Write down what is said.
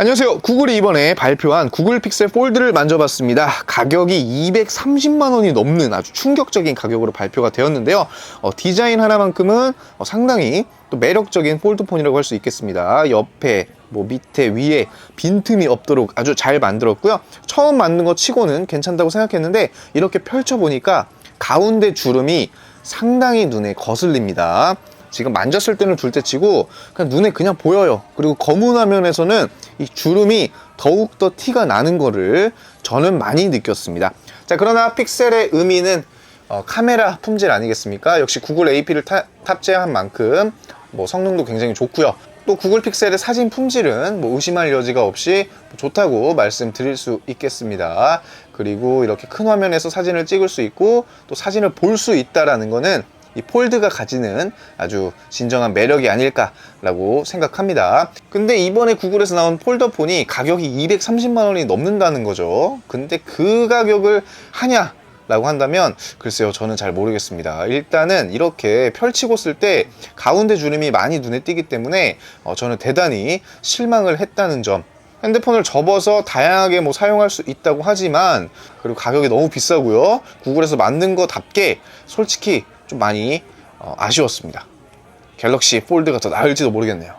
안녕하세요. 구글이 이번에 발표한 구글 픽셀 폴드를 만져봤습니다. 가격이 230만 원이 넘는 아주 충격적인 가격으로 발표가 되었는데요. 어, 디자인 하나만큼은 어, 상당히 또 매력적인 폴드폰이라고 할 수 있겠습니다. 옆에 뭐 밑에 위에 빈틈이 없도록 아주 잘 만들었고요. 처음 만든 것 치고는 괜찮다고 생각했는데 이렇게 펼쳐보니까 가운데 주름이 상당히 눈에 거슬립니다. 지금 만졌을 때는 둘째치고 그냥 눈에 그냥 보여요. 그리고 검은 화면에서는 이 주름이 더욱더 티가 나는 거를 저는 많이 느꼈습니다. 자, 그러나 픽셀의 의미는 어, 카메라 품질 아니겠습니까? 역시 구글 AP를 탑재한 만큼 뭐 성능도 굉장히 좋고요. 또 구글 픽셀의 사진 품질은 뭐 의심할 여지가 없이 좋다고 말씀드릴 수 있겠습니다. 그리고 이렇게 큰 화면에서 사진을 찍을 수 있고 또 사진을 볼 수 있다라는 거는 이 폴드가 가지는 아주 진정한 매력이 아닐까라고 생각합니다. 근데 이번에 구글에서 나온 폴더폰이 가격이 230만 원이 넘는다는 거죠. 근데 그 가격을 하냐? 라고 한다면 글쎄요 저는 잘 모르겠습니다 일단은 이렇게 펼치고 쓸 때 가운데 주름이 많이 눈에 띄기 때문에 어, 저는 대단히 실망을 했다는 점 핸드폰을 접어서 다양하게 뭐 사용할 수 있다고 하지만 그리고 가격이 너무 비싸고요 구글에서 만든 거답게 솔직히 좀 많이 어, 아쉬웠습니다. 갤럭시 폴드가 더 나을지도 모르겠네요